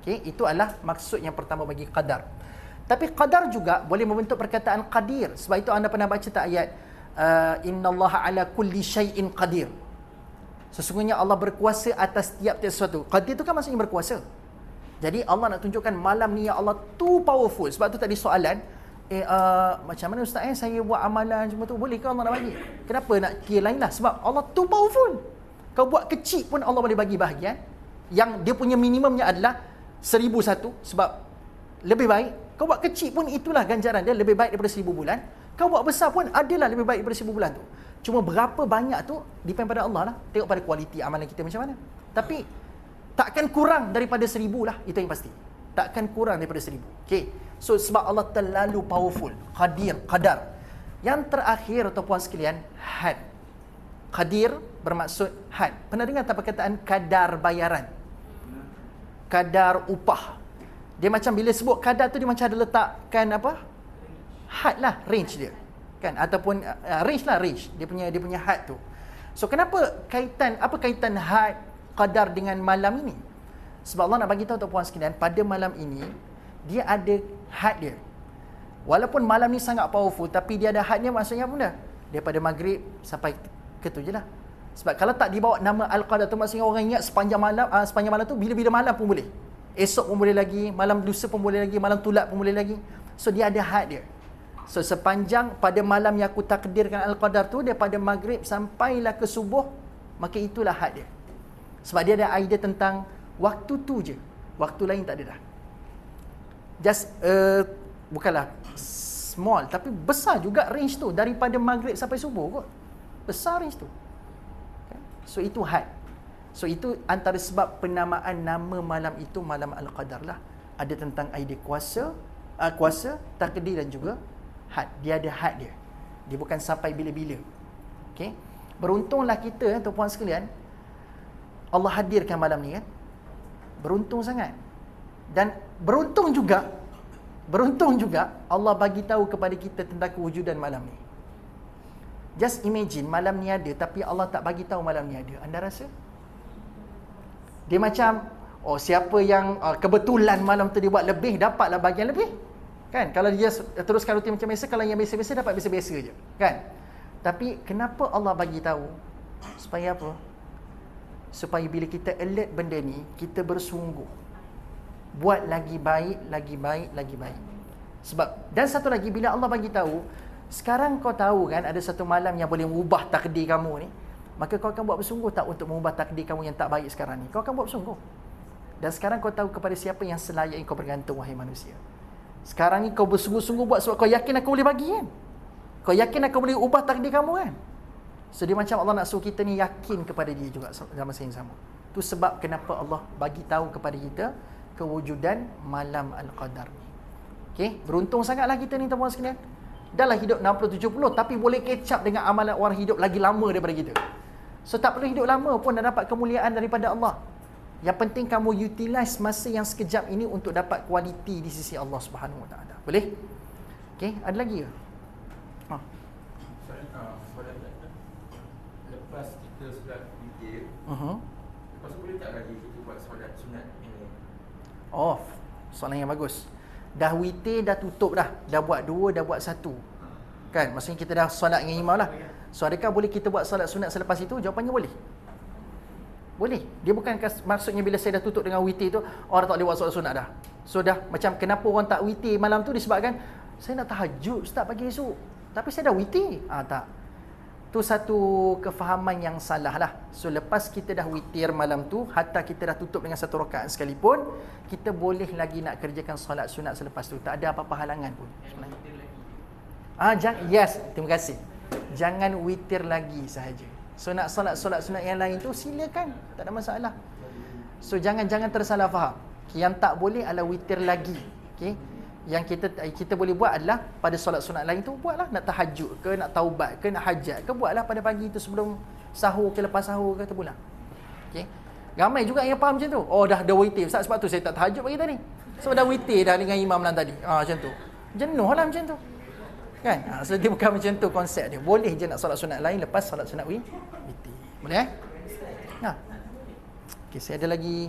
Okey, itu adalah maksud yang pertama bagi qadar. Tapi qadar juga boleh membentuk perkataan qadir. Sebab itu anda pernah baca tak ayat uh, innallaha ala kulli syai'in qadir. Sesungguhnya Allah berkuasa atas tiap-tiap sesuatu. Qadir itu kan maksudnya berkuasa. Jadi Allah nak tunjukkan malam ni ya Allah tu powerful. Sebab tu tadi soalan, eh uh, macam mana ustaz eh saya buat amalan semua tu boleh ke Allah nak bagi? Kenapa nak kira lain lah? Sebab Allah tu powerful. Kau buat kecil pun Allah boleh bagi bahagian. Yang dia punya minimumnya adalah seribu satu. Sebab lebih baik kau buat kecil pun itulah ganjaran dia lebih baik daripada seribu bulan. Kau buat besar pun adalah lebih baik daripada seribu bulan tu. Cuma berapa banyak tu depend pada Allah lah. Tengok pada kualiti amalan kita macam mana. Tapi takkan kurang daripada seribu lah. Itu yang pasti. Takkan kurang daripada seribu. Okay. So sebab Allah terlalu powerful. Qadir, qadar. Yang terakhir atau puan sekalian, had. Qadir bermaksud had. Pernah dengar tak perkataan kadar bayaran? Kadar upah. Dia macam bila sebut kadar tu dia macam ada letakkan apa? Had lah, range dia. Kan ataupun uh, range lah range. Dia punya dia punya had tu. So kenapa kaitan apa kaitan had kadar dengan malam ini? Sebab Allah nak bagi tahu puan sekalian pada malam ini dia ada had dia. Walaupun malam ni sangat powerful tapi dia ada hadnya maksudnya apa benda? Daripada maghrib sampai ke tu je lah. Sebab kalau tak dibawa nama Al-Qadar tu maksudnya orang ingat sepanjang malam uh, sepanjang malam tu bila-bila malam pun boleh. Esok pun boleh lagi, malam lusa pun boleh lagi, malam tulat pun boleh lagi. So dia ada had dia. So sepanjang pada malam yang aku takdirkan Al-Qadar tu daripada maghrib sampailah ke subuh, maka itulah had dia. Sebab dia ada idea tentang waktu tu je. Waktu lain tak ada dah. Just uh, bukanlah small tapi besar juga range tu daripada maghrib sampai subuh kot. Besar range tu. So itu had. So itu antara sebab penamaan nama malam itu malam Al-Qadar lah. Ada tentang idea kuasa, uh, kuasa, takdir dan juga had. Dia ada had dia. Dia bukan sampai bila-bila. Okay. Beruntunglah kita, eh, tuan sekalian, Allah hadirkan malam ni kan. Beruntung sangat. Dan beruntung juga, beruntung juga Allah bagi tahu kepada kita tentang kewujudan malam ni. Just imagine malam ni ada tapi Allah tak bagi tahu malam ni ada. Anda rasa? Dia macam oh siapa yang uh, kebetulan malam tu dia buat lebih dapatlah bagian lebih. Kan? Kalau dia teruskan rutin macam biasa kalau yang biasa-biasa dapat biasa-biasa je. Kan? Tapi kenapa Allah bagi tahu? Supaya apa? Supaya bila kita alert benda ni, kita bersungguh. Buat lagi baik, lagi baik, lagi baik. Sebab dan satu lagi bila Allah bagi tahu, sekarang kau tahu kan ada satu malam yang boleh mengubah takdir kamu ni maka kau akan buat bersungguh tak untuk mengubah takdir kamu yang tak baik sekarang ni. Kau akan buat bersungguh. Dan sekarang kau tahu kepada siapa yang selayaknya kau bergantung wahai manusia. Sekarang ni kau bersungguh-sungguh buat sebab kau yakin aku boleh bagi kan? Kau yakin aku boleh ubah takdir kamu kan? So dia macam Allah nak suruh kita ni yakin kepada dia juga dalam masa yang sama. Tu sebab kenapa Allah bagi tahu kepada kita kewujudan malam al-qadar ni. Okey? Beruntung sangatlah kita ni tuan-tuan sekalian Dahlah hidup 60-70 Tapi boleh kecap dengan amalan orang hidup lagi lama daripada kita So tak perlu hidup lama pun dah dapat kemuliaan daripada Allah. Yang penting kamu utilize masa yang sekejap ini untuk dapat kualiti di sisi Allah Subhanahu Wa Taala. Boleh? Okey, ada lagi ke? Ha. Lepas kita sudah fikir, Uh-huh. lepas boleh tak lagi kita buat solat sunat ini? Oh, soalan yang bagus. Dah witir dah tutup dah. Dah buat dua, dah buat satu. Kan? Maksudnya kita dah solat dengan imam lah. So adakah boleh kita buat solat sunat selepas itu? Jawapannya boleh. Boleh. Dia bukan maksudnya bila saya dah tutup dengan witir tu, orang tak boleh buat solat sunat dah. So dah macam kenapa orang tak witir malam tu disebabkan saya nak tahajud start pagi esok. Tapi saya dah witir. Ah tak. Tu satu kefahaman yang salah lah. So lepas kita dah witir malam tu, hatta kita dah tutup dengan satu rakaat sekalipun, kita boleh lagi nak kerjakan solat sunat selepas tu. Tak ada apa-apa halangan pun. Sebenarnya. Ah, jangan, yes, terima kasih. Jangan witir lagi sahaja. So nak solat-solat sunat yang lain tu silakan, tak ada masalah. So jangan jangan tersalah faham. Yang tak boleh adalah witir lagi. Okey. Yang kita kita boleh buat adalah pada solat sunat lain tu buatlah nak tahajud ke nak taubat ke nak hajat ke buatlah pada pagi tu sebelum sahur ke lepas sahur ke terpulang. Okey. Ramai juga yang faham macam tu. Oh dah dah witir. Ustaz sebab tu saya tak tahajud pagi tadi. Sebab dah witir dah dengan imam malam tadi. Ah macam tu. Jenuh lah macam tu. Kan? Ha, so dia bukan macam tu konsep dia. Boleh je nak solat sunat lain lepas solat sunat wi. Boleh eh? Ha. Okey, saya ada lagi